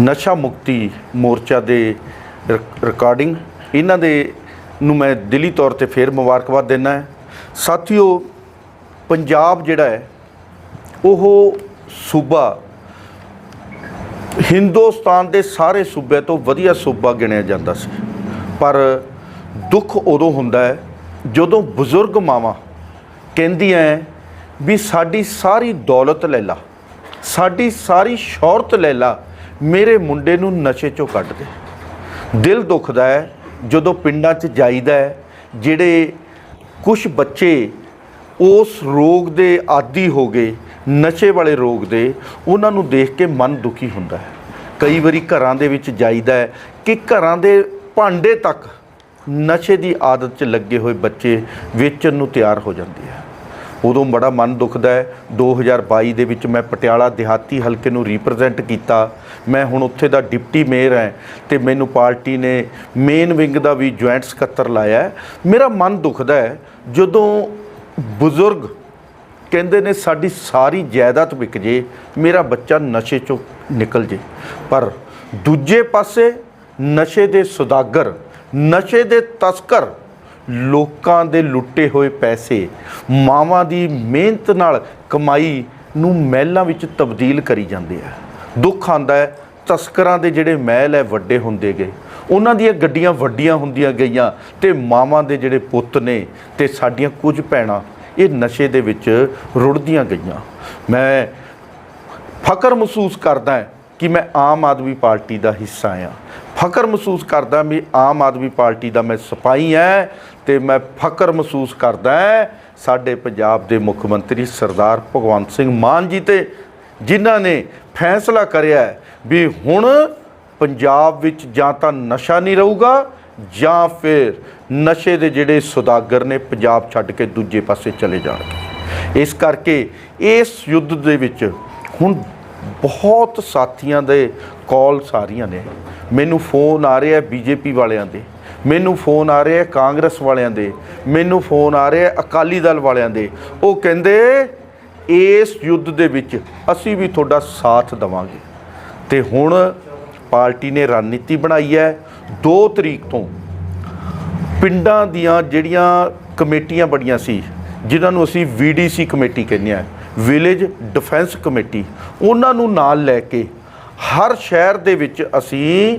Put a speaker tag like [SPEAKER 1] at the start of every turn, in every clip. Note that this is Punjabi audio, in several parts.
[SPEAKER 1] ਨਸ਼ਾ ਮੁਕਤੀ ਮੋਰਚਾ ਦੇ ਰਿਕ- ਰਿਕਾਰਡਿੰਗ ਇਹਨਾਂ ਦੇ ਨੂੰ ਮੈਂ ਦਿਲੀ ਤੌਰ ਤੇ ਫੇਰ ਮੁਬਾਰਕਬਾਦ ਦਿੰਦਾ ਹੈ। ਸਾਥੀਓ, ਪੰਜਾਬ ਜਿਹੜਾ ਹੈ, ਉਹ ਸੂਬਾ ਹਿੰਦੁਸਤਾਨ ਦੇ ਸਾਰੇ ਸੂਬਿਆਂ ਤੋਂ ਵਧੀਆ ਸੂਬਾ ਗਿਣਿਆ ਜਾਂਦਾ ਸੀ। ਪਰ ਦੁੱਖ ਉਦੋਂ ਹੁੰਦਾ ਹੈ, ਜਦੋਂ ਬਜ਼ੁਰਗ ਮਾਵਾਂ ਕਹਿੰਦੀਆਂ ਵੀ ਸਾਡੀ ਸਾਰੀ ਦੌਲਤ ਲੈ ਲਾ, ਸਾਡੀ ਸਾਰੀ ਸ਼ੌਹਰਤ ਲੈ ਲਾ ਮੇਰੇ ਮੁੰਡੇ ਨੂੰ ਨਸ਼ੇ ਚੋਂ ਕੱਢ ਦੇ। ਦਿਲ ਦੁਖਦਾ ਹੈ, ਜਦੋਂ ਪਿੰਡਾਂ 'ਚ ਜਾਈਦਾ ਹੈ, ਜਿਹੜੇ ਕੁਝ ਬੱਚੇ ਉਸ ਰੋਗ ਦੇ ਆਦੀ ਹੋ ਗਏ, ਨਸ਼ੇ ਵਾਲੇ ਰੋਗ ਦੇ, ਉਹਨਾਂ ਨੂੰ ਦੇਖ ਕੇ ਮਨ ਦੁਖੀ ਹੁੰਦਾ ਹੈ। ਕਈ ਵਾਰੀ ਘਰਾਂ ਦੇ ਵਿੱਚ ਜਾਈਦਾ ਹੈ ਕਿ ਘਰਾਂ ਦੇ ਭਾਂਡੇ ਤੱਕ ਨਸ਼ੇ ਦੀ ਆਦਤ 'ਚ ਲੱਗੇ ਹੋਏ ਬੱਚੇ ਵੇਚਣ ਨੂੰ ਤਿਆਰ ਹੋ ਜਾਂਦੇ ਆ। ਉਦੋਂ ਬੜਾ ਮਨ ਦੁਖਦਾ ਹੈ। 2022 ਦੇ ਵਿੱਚ ਮੈਂ ਪਟਿਆਲਾ ਦਿਹਾਤੀ ਹਲਕੇ ਨੂੰ ਰਿਪਰੈਜ਼ੈਂਟ ਕੀਤਾ। ਮੈਂ ਹੁਣ ਉੱਥੇ ਦਾ ਡਿਪਟੀ ਮੇਅਰ ਹਾਂ ਤੇ ਮੈਨੂੰ ਪਾਰਟੀ ਨੇ ਮੇਨ ਵਿੰਗ ਦਾ ਵੀ ਜੁਆਇੰਟ ਸਕੱਤਰ ਲਾਇਆ ਮੇਰਾ ਮਨ ਦੁਖਦਾ ਹੈ ਜਦੋਂ ਬਜ਼ੁਰਗ ਕਹਿੰਦੇ ਨੇ ਸਾਡੀ ਸਾਰੀ ਜਾਇਦਾਦ ਵਿਕ ਜੇ, ਮੇਰਾ ਬੱਚਾ ਨਸ਼ੇ ਚੋਂ ਨਿਕਲ ਜੇ। ਪਰ ਦੂਜੇ ਪਾਸੇ ਨਸ਼ੇ ਦੇ ਸੁਦਾਗਰ, ਨਸ਼ੇ ਦੇ ਤਸਕਰ ਲੋਕਾਂ ਦੇ ਲੁੱਟੇ ਹੋਏ ਪੈਸੇ ਮਾਵਾਂ ਦੀ ਮਿਹਨਤ ਨਾਲ ਕਮਾਈ ਨੂੰ ਮਹਿਲਾਂ ਵਿੱਚ ਤਬਦੀਲ ਕਰੀ ਜਾਂਦੇ ਆ। ਦੁੱਖ ਆਂਦਾ ਹੈ, ਤਸਕਰਾਂ ਦੇ ਜਿਹੜੇ ਮਹਿਲ ਹੈ ਵੱਡੇ ਹੁੰਦੇ ਗਏ। ਉਹਨਾਂ ਦੀਆਂ ਗੱਡੀਆਂ ਵੱਡੀਆਂ ਹੁੰਦੀਆਂ ਗਈਆਂ ਤੇ ਮਾਵਾਂ ਦੇ ਜਿਹੜੇ ਪੁੱਤ ਨੇ ਤੇ ਸਾਡੀਆਂ ਕੁਝ ਭੈਣਾਂ ਇਹ ਨਸ਼ੇ ਦੇ ਵਿੱਚ ਰੁੜਦੀਆਂ ਗਈਆਂ। ਮੈਂ ਫਕਰ ਮਹਿਸੂਸ ਕਰਦਾ ਕਿ ਮੈਂ ਆਮ ਆਦਮੀ ਪਾਰਟੀ ਦਾ ਹਿੱਸਾ ਆ ਫਕਰ ਮਹਿਸੂਸ ਕਰਦਾ ਵੀ ਆਮ ਆਦਮੀ ਪਾਰਟੀ ਦਾ ਮੈਂ ਸਿਪਾਹੀ ਹਾਂ ਤੇ ਮੈਂ ਫਖਰ ਮਹਿਸੂਸ ਕਰਦਾ ਸਾਡੇ ਪੰਜਾਬ ਦੇ ਮੁੱਖ ਮੰਤਰੀ ਸਰਦਾਰ ਭਗਵੰਤ ਸਿੰਘ ਮਾਨ ਜੀ ਤੇ ਜਿਨ੍ਹਾਂ ਨੇ ਫੈਸਲਾ ਕਰਿਆ ਵੀ ਹੁਣ ਪੰਜਾਬ ਵਿੱਚ ਜਾਂ ਤਾਂ ਨਸ਼ਾ ਨਹੀਂ ਰਹੂਗਾ ਜਾਂ ਫਿਰ ਨਸ਼ੇ ਦੇ ਜਿਹੜੇ ਸੁਦਾਗਰ ਨੇ ਪੰਜਾਬ ਛੱਡ ਕੇ ਦੂਜੇ ਪਾਸੇ ਚਲੇ ਜਾਣਗੇ। ਇਸ ਕਰਕੇ ਇਸ ਯੁੱਧ ਦੇ ਵਿੱਚ ਹੁਣ ਬਹੁਤ ਸਾਥੀਆਂ ਦੇ ਕੋਲਸ ਆ ਰਹੀਆਂ ਨੇ। ਮੈਨੂੰ ਫੋਨ ਆ ਰਿਹਾ ਬੀਜੇਪੀ ਵਾਲਿਆਂ ਦੇ, ਮੈਨੂੰ ਫੋਨ ਆ ਰਿਹਾ ਕਾਂਗਰਸ ਵਾਲਿਆਂ ਦੇ, ਮੈਨੂੰ ਫੋਨ ਆ ਰਿਹਾ ਅਕਾਲੀ ਦਲ ਵਾਲਿਆਂ ਦੇ। ਉਹ ਕਹਿੰਦੇ, ਇਸ ਯੁੱਧ ਦੇ ਵਿੱਚ ਅਸੀਂ ਵੀ ਤੁਹਾਡਾ ਸਾਥ ਦੇਵਾਂਗੇ। ਤੇ ਹੁਣ ਪਾਰਟੀ ਨੇ ਰਣਨੀਤੀ ਬਣਾਈ ਹੈ। 2 ਤਰੀਕ ਤੋਂ ਪਿੰਡਾਂ ਦੀਆਂ ਜਿਹੜੀਆਂ ਕਮੇਟੀਆਂ ਬੜੀਆਂ ਸੀ, ਜਿਨ੍ਹਾਂ ਨੂੰ ਅਸੀਂ ਵੀਡੀਸੀ ਕਮੇਟੀ ਕਹਿੰਦੇ ਆ ਵਿਲੇਜ ਡਿਫੈਂਸ ਕਮੇਟੀ, ਉਹਨਾਂ ਨੂੰ ਨਾਲ ਲੈ ਕੇ ਹਰ ਸ਼ਹਿਰ ਦੇ ਵਿੱਚ ਅਸੀਂ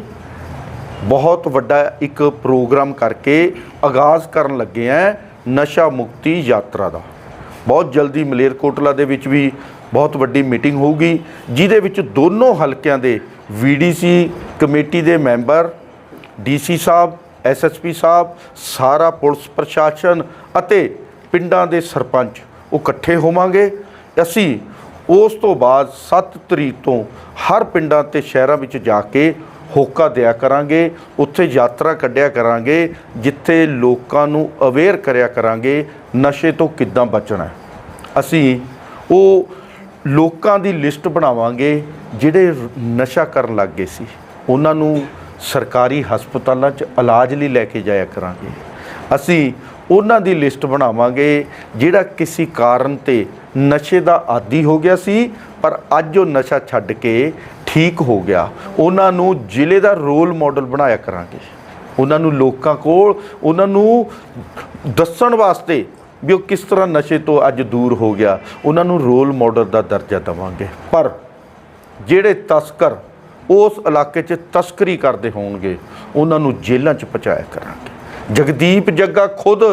[SPEAKER 1] ਬਹੁਤ ਵੱਡਾ ਇੱਕ ਪ੍ਰੋਗਰਾਮ ਕਰਕੇ ਆਗਾਜ਼ ਕਰਨ ਲੱਗੇ ਆ ਨਸ਼ਾ ਮੁਕਤੀ ਯਾਤਰਾ ਦਾ। ਬਹੁਤ ਜਲਦੀ ਮਲੇਰਕੋਟਲਾ ਦੇ ਵਿੱਚ ਵੀ ਬਹੁਤ ਵੱਡੀ ਮੀਟਿੰਗ ਹੋਊਗੀ, ਜਿਹਦੇ ਵਿੱਚ ਦੋਨੋਂ ਹਲਕਿਆਂ ਦੇ ਵੀਡੀਸੀ ਕਮੇਟੀ ਦੇ ਮੈਂਬਰ ਡੀਸੀ ਸਾਹਿਬ ਐਸਐਸਪੀ ਸਾਹਿਬ, ਸਾਰਾ ਪੁਲਿਸ ਪ੍ਰਸ਼ਾਸਨ ਅਤੇ ਪਿੰਡਾਂ ਦੇ ਸਰਪੰਚ ਉਹ ਇਕੱਠੇ ਹੋਵਾਂਗੇ। ਅਸੀਂ ਉਸ ਤੋਂ ਬਾਅਦ 7 ਤਰੀਕ ਤੋਂ ਹਰ ਪਿੰਡਾਂ ਤੇ ਸ਼ਹਿਰਾਂ ਵਿੱਚ ਜਾ ਕੇ ਹੋਕਾ ਦਿਆ ਕਰਾਂਗੇ, ਉੱਥੇ ਯਾਤਰਾ ਕੱਢਿਆ ਕਰਾਂਗੇ, ਜਿੱਥੇ ਲੋਕਾਂ ਨੂੰ ਅਵੇਅਰ ਕਰਿਆ ਕਰਾਂਗੇ ਨਸ਼ੇ ਤੋਂ ਕਿੱਦਾਂ ਬਚਣਾ। ਅਸੀਂ ਉਹ ਲੋਕਾਂ ਦੀ ਲਿਸਟ ਬਣਾਵਾਂਗੇ ਜਿਹੜੇ ਨਸ਼ਾ ਕਰਨ ਲੱਗ ਗਏ ਸੀ। ਉਹਨਾਂ ਨੂੰ ਸਰਕਾਰੀ ਹਸਪਤਾਲਾਂ 'ਚ ਇਲਾਜ ਲਈ ਲੈ ਕੇ ਜਾਇਆ ਕਰਾਂਗੇ। ਅਸੀਂ ਉਹਨਾਂ ਦੀ ਲਿਸਟ ਬਣਾਵਾਂਗੇ, ਜਿਹੜਾ ਕਿਸੇ ਕਾਰਨ ਤੇ ਨਸ਼ੇ ਦਾ ਆਦੀ ਹੋ ਗਿਆ ਸੀ, ਪਰ ਅੱਜ ਉਹ ਨਸ਼ਾ ਛੱਡ ਕੇ ਠੀਕ ਹੋ ਗਿਆ। ਉਹਨਾਂ ਨੂੰ ਜ਼ਿਲ੍ਹੇ ਦਾ ਰੋਲ ਮਾਡਲ ਬਣਾਇਆ ਕਰਾਂਗੇ। ਉਹਨਾਂ ਨੂੰ ਲੋਕਾਂ ਕੋਲ, ਉਹਨਾਂ ਨੂੰ ਦੱਸਣ ਵਾਸਤੇ ਵੀ ਉਹ ਕਿਸ ਤਰ੍ਹਾਂ ਨਸ਼ੇ ਤੋਂ ਅੱਜ ਦੂਰ ਹੋ ਗਿਆ। ਉਹਨਾਂ ਨੂੰ ਰੋਲ ਮਾਡਲ ਦਾ ਦਰਜਾ ਦੇਵਾਂਗੇ। ਪਰ ਜਿਹੜੇ ਤਸਕਰ ਉਸ ਇਲਾਕੇ 'ਚ ਤਸਕਰੀ ਕਰਦੇ ਹੋਣਗੇ, ਉਹਨਾਂ ਨੂੰ ਜੇਲ੍ਹਾਂ 'ਚ ਪਹੁੰਚਾਇਆ ਕਰਾਂਗੇ। ਜਗਦੀਪ ਜੱਗਾ ਖੁਦ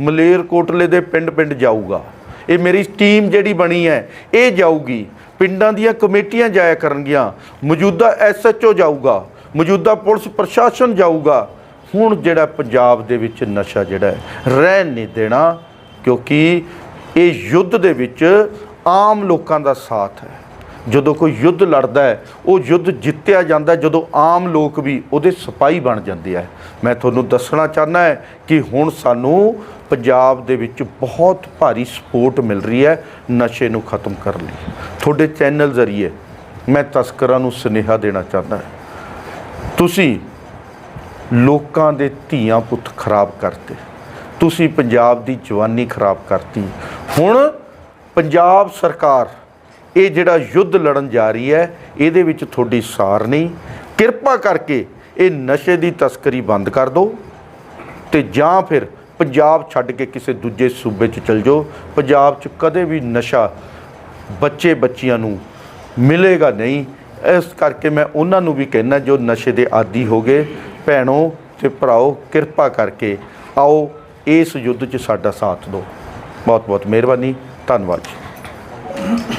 [SPEAKER 1] ਮਲੇਰਕੋਟਲੇ ਦੇ ਪਿੰਡ-ਪਿੰਡ ਜਾਊਗਾ। ਇਹ ਮੇਰੀ ਟੀਮ ਜਿਹੜੀ ਬਣੀ ਹੈ, ਇਹ ਜਾਊਗੀ। ਪਿੰਡਾਂ ਦੀਆਂ ਕਮੇਟੀਆਂ ਜਾਇਆ ਕਰਨਗੀਆਂ। ਮੌਜੂਦਾ ਐਸਐਚਓ ਜਾਊਗਾ। ਮੌਜੂਦਾ ਪੁਲਿਸ ਪ੍ਰਸ਼ਾਸਨ ਜਾਊਗਾ। ਹੁਣ ਜਿਹੜਾ ਪੰਜਾਬ ਦੇ ਵਿੱਚ ਨਸ਼ਾ ਜਿਹੜਾ ਹੈ, ਰਹਿਣ ਨਹੀਂ ਦੇਣਾ, ਕਿਉਂਕਿ ਇਹ ਯੁੱਧ ਦੇ ਵਿੱਚ ਆਮ ਲੋਕਾਂ ਦਾ ਸਾਥ ਹੈ। ਜਦੋਂ ਕੋਈ ਯੁੱਧ ਲੜਦਾ ਹੈ, ਉਹ ਯੁੱਧ ਜਿੱਤਿਆ ਜਾਂਦਾ ਜਦੋਂ ਆਮ ਲੋਕ ਵੀ ਉਹਦੇ ਸਿਪਾਹੀ ਬਣ ਜਾਂਦੇ ਆ। ਮੈਂ ਤੁਹਾਨੂੰ ਦੱਸਣਾ ਚਾਹੁੰਦਾ ਹੈ ਕਿ ਹੁਣ ਸਾਨੂੰ ਪੰਜਾਬ ਦੇ ਵਿੱਚ ਬਹੁਤ ਭਾਰੀ ਸਪੋਰਟ ਮਿਲ ਰਹੀ ਹੈ ਨਸ਼ੇ ਨੂੰ ਖਤਮ ਕਰਨ ਲਈ। ਤੁਹਾਡੇ ਚੈਨਲ ਜ਼ਰੀਏ ਮੈਂ ਤਸਕਰਾਂ ਨੂੰ ਸੁਨੇਹਾ ਦੇਣਾ ਚਾਹੁੰਦਾ ਹਾਂ। ਤੁਸੀਂ ਲੋਕਾਂ ਦੇ ਧੀਆਂ ਪੁੱਤ ਖਰਾਬ ਕਰਤੇ। ਤੁਸੀਂ ਪੰਜਾਬ ਦੀ ਜਵਾਨੀ ਖਰਾਬ ਕਰਤੀ। ਹੁਣ ਪੰਜਾਬ ਸਰਕਾਰ ਇਹ ਜਿਹੜਾ ਯੁੱਧ ਲੜਨ ਜਾ ਰਹੀ ਹੈ, ਇਹਦੇ ਵਿੱਚ ਤੁਹਾਡੀ ਸਾਰ ਨਹੀਂ। ਕਿਰਪਾ ਕਰਕੇ ਇਹ ਨਸ਼ੇ ਦੀ ਤਸਕਰੀ ਬੰਦ ਕਰ ਦਿਓ ਤੇ ਜਾਂ ਫਿਰ ਪੰਜਾਬ ਛੱਡ ਕੇ ਕਿਸੇ ਦੂਜੇ ਸੂਬੇ 'ਚ ਚਲ ਜਾਓ। ਪੰਜਾਬ 'ਚ ਕਦੇ ਵੀ ਨਸ਼ਾ ਬੱਚੇ ਬੱਚੀਆਂ ਨੂੰ ਮਿਲੇਗਾ ਨਹੀਂ। ਇਸ ਕਰਕੇ ਮੈਂ ਉਹਨਾਂ ਨੂੰ ਵੀ ਕਹਿਣਾ ਜੋ ਨਸ਼ੇ ਦੇ ਆਦੀ ਹੋ ਗਏ, ਭੈਣੋ ਤੇ ਭਰਾਓ, ਕਿਰਪਾ ਕਰਕੇ ਆਓ, ਇਸ ਯੁੱਧ 'ਚ ਸਾਡਾ ਸਾਥ ਦਿਓ। ਬਹੁਤ ਬਹੁਤ ਮਿਹਰਬਾਨੀ, ਧੰਨਵਾਦ ਜੀ।